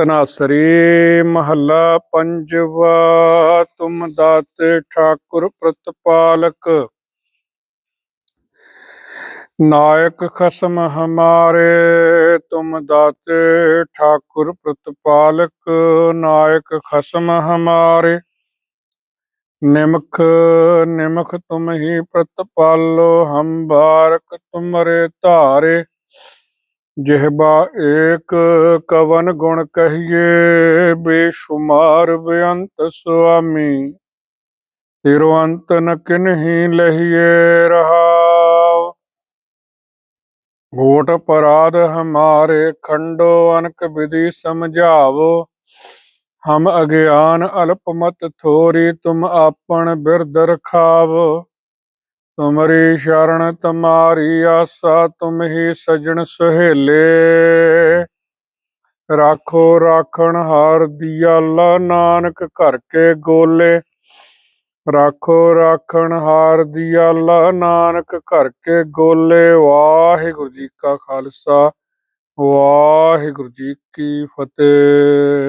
ਤਨਾਸਰੀ ਮਹੱਲਾ ਪੰਜਵਾ, ਤੁਮ ਦਾਤੇ ਠਾਕੁਰ ਪ੍ਰਤਪਾਲਕ। ਨਾਇਕ ਖਸਮ ਹਮਾਰੇ, ਤੁਮ ਦਾਤੇ ਠਾਕੁਰ ਪ੍ਰਤਪਾਲਕ, ਨਾਇਕ ਖਸਮ ਹਮਾਰੇ। ਨਿਮਖ ਨਿਮਖ ਤੁਮ ਹੀ ਪ੍ਰਤਪਾਲੋ, ਹਮ ਬਾਰਕ ਤੁਮਰੇ ਧਾਰੇ। ਜਿਹਬਾ ਏਕ ਕਵਨ ਗੁਣ ਕਹੀਏ, ਬੇਸ਼ੁਮਾਰ ਬੇਅੰਤ ਸੁਆਮੀ। ਤਿਰੋ ਅੰਤ ਨ ਕਿਨਹੀ ਲਹੀਏ ਰਹਾਉ। ਘੋਟ ਪਰਾਧ ਹਮਾਰੇ ਖੰਡੋ ਅਨਕ ਵਿਧि ਸਮਝਾਵੋ। ਹਮ ਅਗਿਆਨ ਅਲਪਮਤ ਥੋਰੀ, ਤੁਮ ਆਪਣ ਬਿਰਦ ਰਖਾਵੋ। ਤੁਮਰੀ ਸ਼ਰਨ ਤੁਮਾਰੀ ਆਸਾ, ਤੁਮ ਹੀ ਸਜਣ ਸੁਹੇਲੇ। ਰਾਖੋ ਰਾਖਣ ਹਾਰ ਦਿਆਲਾ, ਨਾਨਕ ਘਰ ਕੇ ਗੋਲੇ। ਰਾਖੋ ਰਾਖਣ ਹਾਰ ਦਿਆਲਾ, ਨਾਨਕ ਘਰ ਕੇ ਗੋਲੇ। ਵਾਹਿਗੁਰੂ ਜੀ ਕਾ ਖਾਲਸਾ, ਵਾਹਿਗੁਰੂ ਜੀ ਕੀ ਫਤਿਹ।